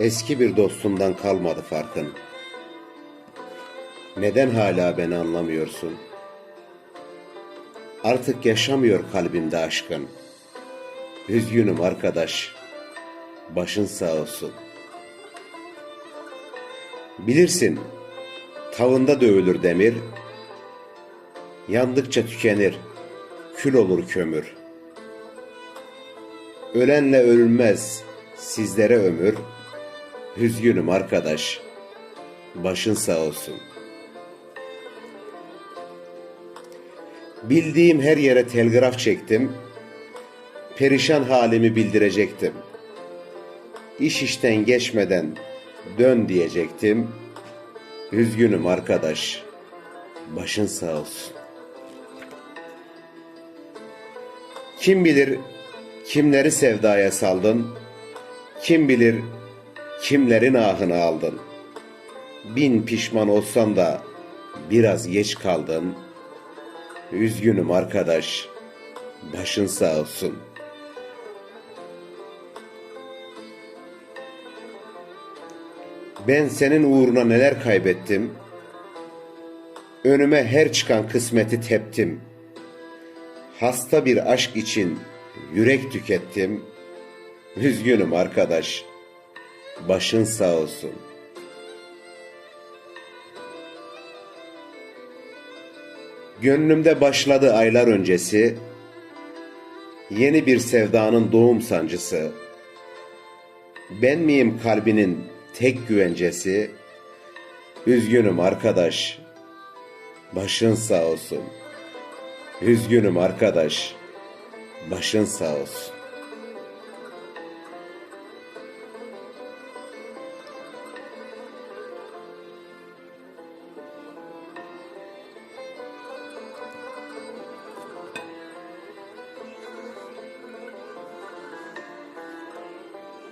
Eski bir dostundan kalmadı farkın. Neden hala beni anlamıyorsun? Artık yaşamıyor kalbimde aşkın. Üzgünüm arkadaş. Başın sağ olsun. Bilirsin, tavında dövülür demir. Yandıkça tükenir, kül olur kömür. Ölenle ölmez sizlere ömür. Üzgünüm arkadaş. Başın sağ olsun. Bildiğim her yere telgraf çektim. Perişan halimi bildirecektim. İş işten geçmeden dön diyecektim. Üzgünüm arkadaş. Başın sağ olsun. Kim bilir kimleri sevdaya saldın? Kim bilir kimlerin ahını aldın? Bin pişman olsan da biraz geç kaldın. Üzgünüm arkadaş. Başın sağ olsun. Ben senin uğruna neler kaybettim. Önüme her çıkan kısmeti teptim. Hasta bir aşk için yürek tükettim. Üzgünüm arkadaş. Başın sağ olsun. Gönlümde başladı aylar öncesi. Yeni bir sevdanın doğum sancısı. Ben miyim kalbinin tek güvencesi? Üzgünüm arkadaş. Başın sağ olsun. Üzgünüm arkadaş. Başın sağ olsun.